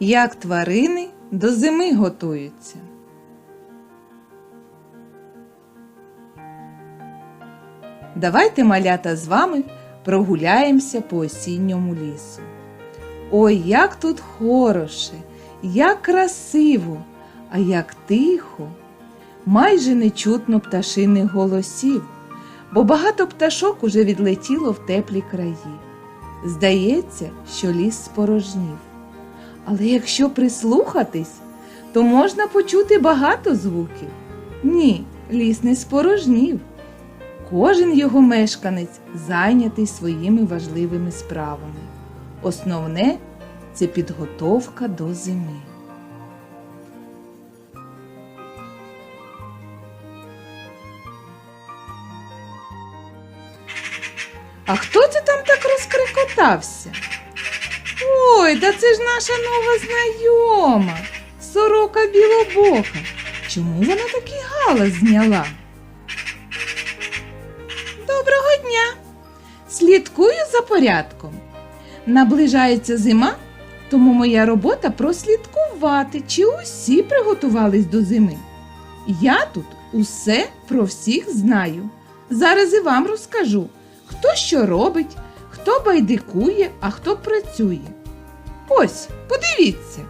Як тварини до зими готуються. Давайте, малята, з вами прогуляємося по осінньому лісу. Ой, як тут хороше, як красиво, а як тихо. Майже не чутно пташиних голосів, бо багато пташок уже відлетіло в теплі краї. Здається, що ліс спорожнів. Але якщо прислухатись, то можна почути багато звуків. Ні, ліс не спорожнів. Кожен його мешканець зайнятий своїми важливими справами. Основне це підготовка до зими. А хто це там так розкрикотався? Ой, да це ж наша нова знайома, сорока білобока. Чому вона такий галас зняла? Доброго дня! Слідкую за порядком. Наближається зима, тому моя робота прослідкувати, чи усі приготувались до зими. Я тут усе про всіх знаю. Зараз і вам розкажу, хто що робить, хто байдикує, а хто працює. Ось, подивіться.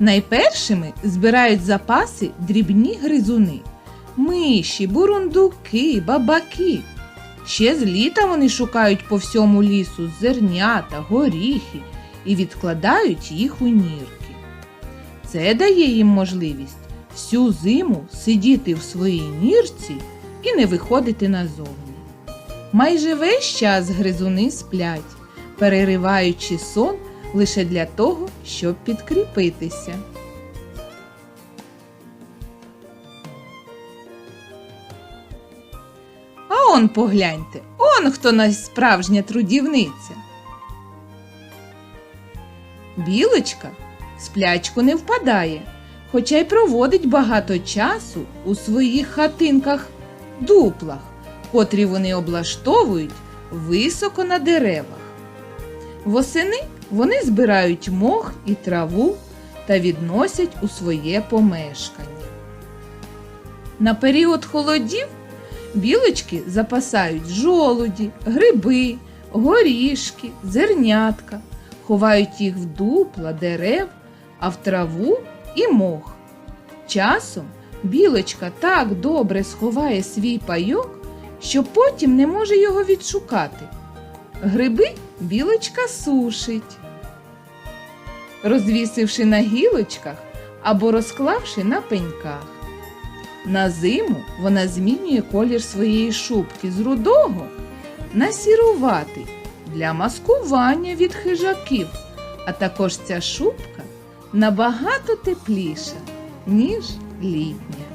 Найпершими збирають запаси дрібні гризуни миші, бурундуки, бабаки. Ще з літа вони шукають по всьому лісу зернята, горіхи і відкладають їх у нірки. Це дає їм можливість всю зиму сидіти в своїй нірці і не виходити назовні. Майже весь час гризуни сплять, перериваючи сон лише для того, щоб підкріпитися. А он погляньте, он хто найсправжня трудівниця. Білочка в сплячку не впадає, хоча й проводить багато часу у своїх хатинках дуплах, котрі вони облаштовують високо на деревах. Восени вони збирають мох і траву та відносять у своє помешкання. На період холодів білочки запасають жолуді, гриби, горішки, зернятка, ховають їх в дупла дерев, а в траву і мох. Часом білочка так добре сховає свій пайок, що потім не може його відшукати. Гриби білочка сушить, розвісивши на гілочках або розклавши на пеньках. На зиму вона змінює колір своєї шубки з рудого на сіруватий для маскування від хижаків, а також ця шубка набагато тепліша, ніж літня.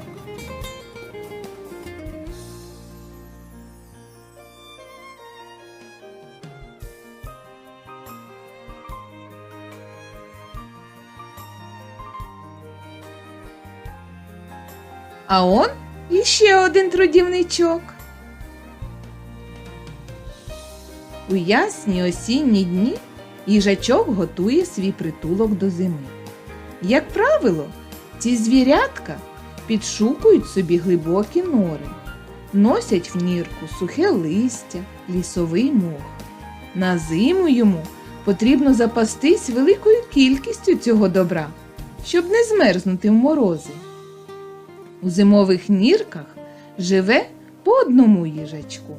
А он іще один трудівничок. У ясні осінні дні їжачок готує свій притулок до зими. Як правило, ці звірятка підшукують собі глибокі нори, носять в нірку сухе листя, лісовий мох. На зиму йому потрібно запастись великою кількістю цього добра, щоб не змерзнути в морози. У зимових нірках живе по одному їжачку.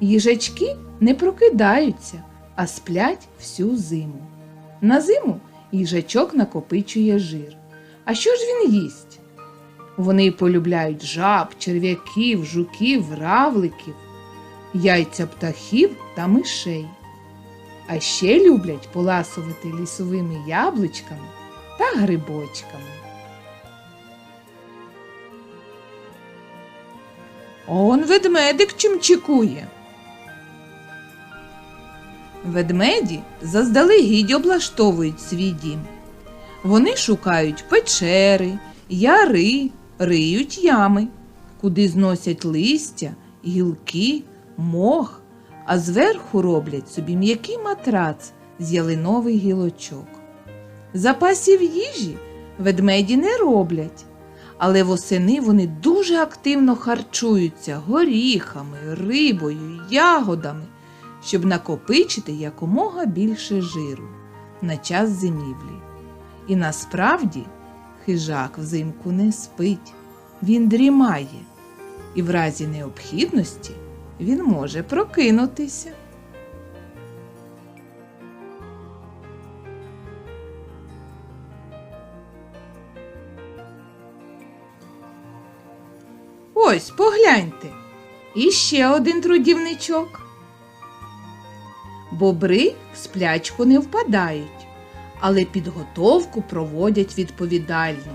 Їжачки не прокидаються, а сплять всю зиму. На зиму їжачок накопичує жир. А що ж він їсть? Вони полюбляють жаб, черв'яків, жуків, равликів, яйця птахів та мишей. А ще люблять поласувати лісовими яблучками та грибочками. Он ведмедик чимчикує. Ведмеді заздалегідь облаштовують свій дім. Вони шукають печери, яри, риють ями, куди зносять листя, гілки, мох, а зверху роблять собі м'який матрац з ялинових гілочок. Запасів їжі ведмеді не роблять, але восени вони дуже активно харчуються горіхами, рибою, ягодами, щоб накопичити якомога більше жиру на час зимівлі. І насправді хижак взимку не спить, він дрімає, і в разі необхідності він може прокинутися. Ось, погляньте. І ще один трудівничок. Бобри в сплячку не впадають, але підготовку проводять відповідально.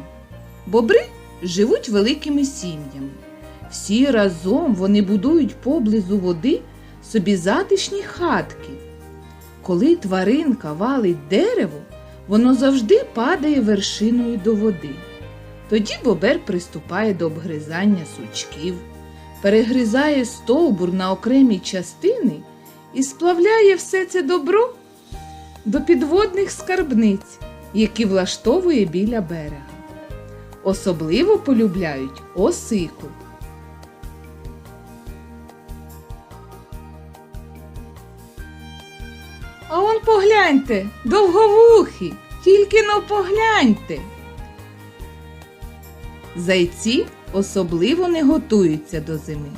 Бобри живуть великими сім'ями. Всі разом вони будують поблизу води собі затишні хатки. Коли тваринка валить дерево, воно завжди падає вершиною до води. Тоді бобер приступає до обгризання сучків, перегризає стовбур на окремі частини і сплавляє все це добро до підводних скарбниць, які влаштовує біля берега. Особливо полюбляють осику. А он погляньте, довговухий, тільки но погляньте. Зайці особливо не готуються до зими.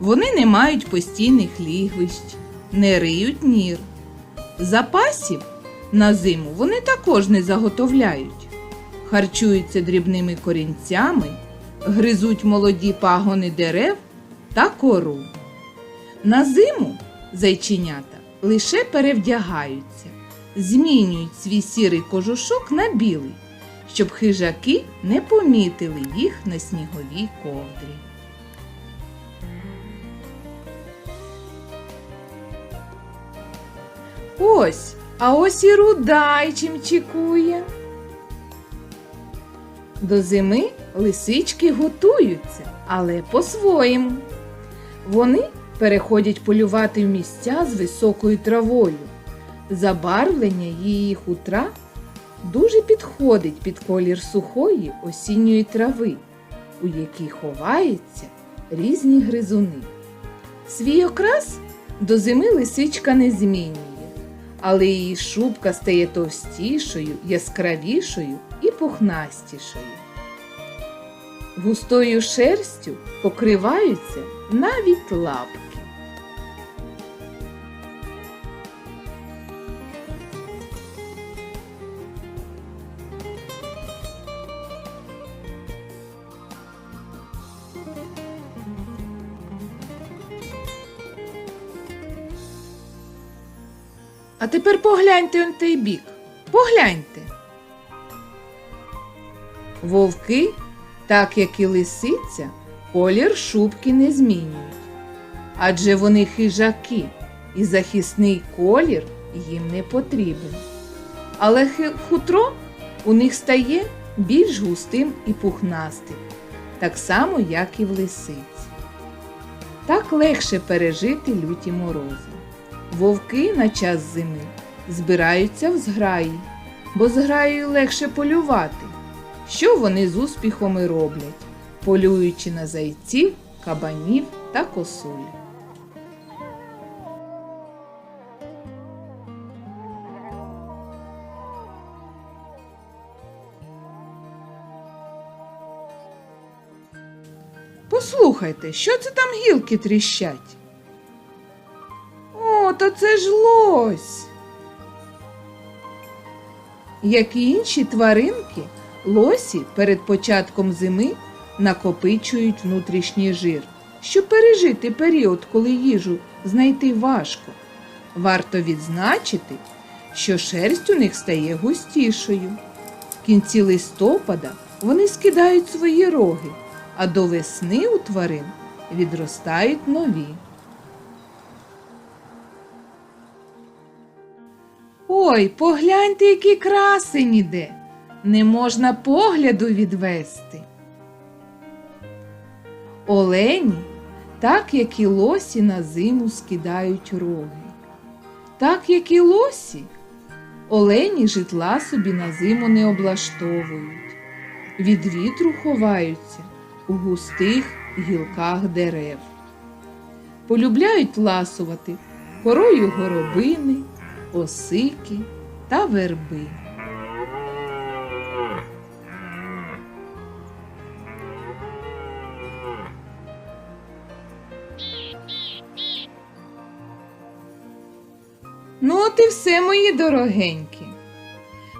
Вони не мають постійних лігвищ, не риють нір. Запасів на зиму вони також не заготовляють. Харчуються дрібними корінцями, гризуть молоді пагони дерев та кору. На зиму зайченята лише перевдягаються, змінюють свій сірий кожушок на білий щоб хижаки не помітили їх на сніговій ковдрі. Ось, а ось і рудай чим чекує. До зими лисички готуються, але по-своєму. Вони переходять полювати в місця з високою травою. Забарвлення її хутра дуже підходить під колір сухої осінньої трави, у якій ховаються різні гризуни. Свій окрас до зими лисичка не змінює, але її шубка стає товстішою, яскравішою і пухнастішою. Густою шерстю покриваються навіть лапки. А тепер погляньте он той бік. Погляньте. Вовки, так як і лисиця, колір шубки не змінюють. Адже вони хижаки, і захисний колір їм не потрібен. Але хутро у них стає більш густим і пухнастим, так само, як і в лисиці. Так легше пережити люті морози. Вовки на час зими збираються в зграї, бо зграєю легше полювати. Що вони з успіхом і роблять, полюючи на зайців, кабанів та косуль. Послухайте, що це там гілки тріщать? О, то це ж лось. Як і інші тваринки, лосі перед початком зими накопичують внутрішній жир, щоб пережити період, коли їжу знайти важко. Варто відзначити, що шерсть у них стає густішою. В кінці листопада вони скидають свої роги, а до весни у тварин відростають нові. Ой, погляньте, який красень іде. Не можна погляду відвести. Олені, так як і лосі на зиму скидають роги. Так як і лосі, Олені житла собі на зиму не облаштовують, від вітру ховаються у густих гілках дерев. Полюбляють ласувати корою горобини, осики та верби. Ну, от і все, мої дорогенькі.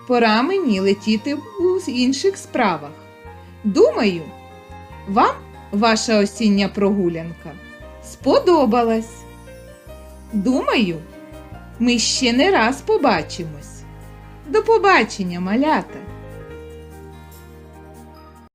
Пора мені летіти у інших справах. Думаю, вам ваша осіння прогулянка сподобалась. Думаю, ми ще не раз побачимось. До побачення, малята!